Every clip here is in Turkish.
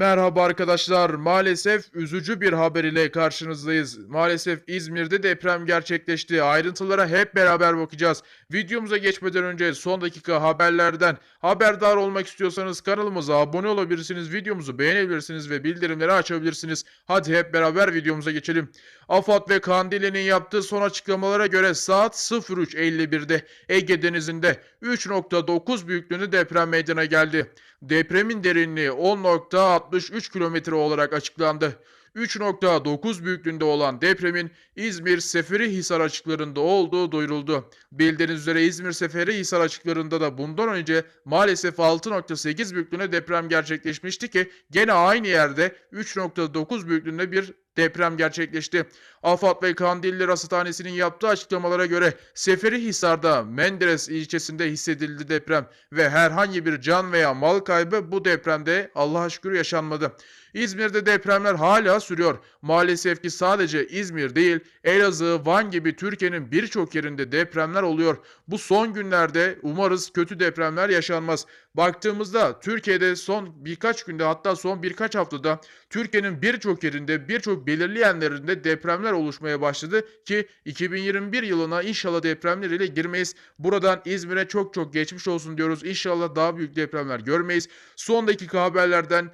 Merhaba arkadaşlar. Maalesef üzücü bir haber ile karşınızdayız. Maalesef İzmir'de deprem gerçekleşti. Ayrıntılara hep beraber bakacağız. Videomuza geçmeden önce son dakika haberlerden haberdar olmak istiyorsanız kanalımıza abone olabilirsiniz, videomuzu beğenebilirsiniz ve bildirimleri açabilirsiniz. Hadi hep beraber videomuza geçelim. AFAD ve Kandili'nin yaptığı son açıklamalara göre saat 03.51'de Ege Denizi'nde 3.9 büyüklüğünde deprem meydana geldi. Depremin derinliği 10.63 kilometre olarak açıklandı. 3.9 büyüklüğünde olan depremin İzmir Seferihisar açıklarında olduğu duyuruldu. Bildiğiniz üzere İzmir Seferihisar açıklarında da bundan önce maalesef 6.8 büyüklüğünde deprem gerçekleşmişti ki gene aynı yerde 3.9 büyüklüğünde bir deprem gerçekleşti. AFAD ve Kandilli Rasathanesi'nin yaptığı açıklamalara göre Seferihisar'da Menderes ilçesinde hissedildi deprem ve herhangi bir can veya mal kaybı bu depremde Allah'a şükür yaşanmadı. İzmir'de depremler hala sürüyor. Maalesef ki sadece İzmir değil, Elazığ, Van gibi Türkiye'nin birçok yerinde depremler oluyor. Bu son günlerde umarız kötü depremler yaşanmaz. Baktığımızda Türkiye'de son birkaç günde hatta son birkaç haftada Türkiye'nin birçok yerinde birçok belirli yerlerinde depremler oluşmaya başladı ki 2021 yılına inşallah depremleriyle girmeyiz. Buradan İzmir'e çok çok geçmiş olsun diyoruz. İnşallah daha büyük depremler görmeyiz. Son dakika haberlerden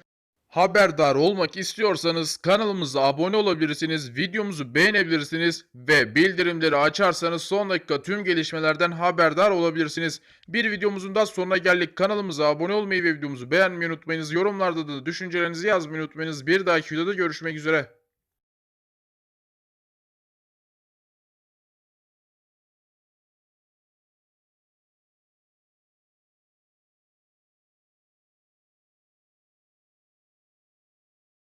Haberdar olmak istiyorsanız kanalımıza abone olabilirsiniz, videomuzu beğenebilirsiniz ve bildirimleri açarsanız son dakika tüm gelişmelerden haberdar olabilirsiniz. Bir videomuzun da sonuna geldik. Kanalımıza abone olmayı ve videomuzu beğenmeyi unutmayınız. Yorumlarda da düşüncelerinizi yazmayı unutmayınız. Bir dahaki videoda görüşmek üzere.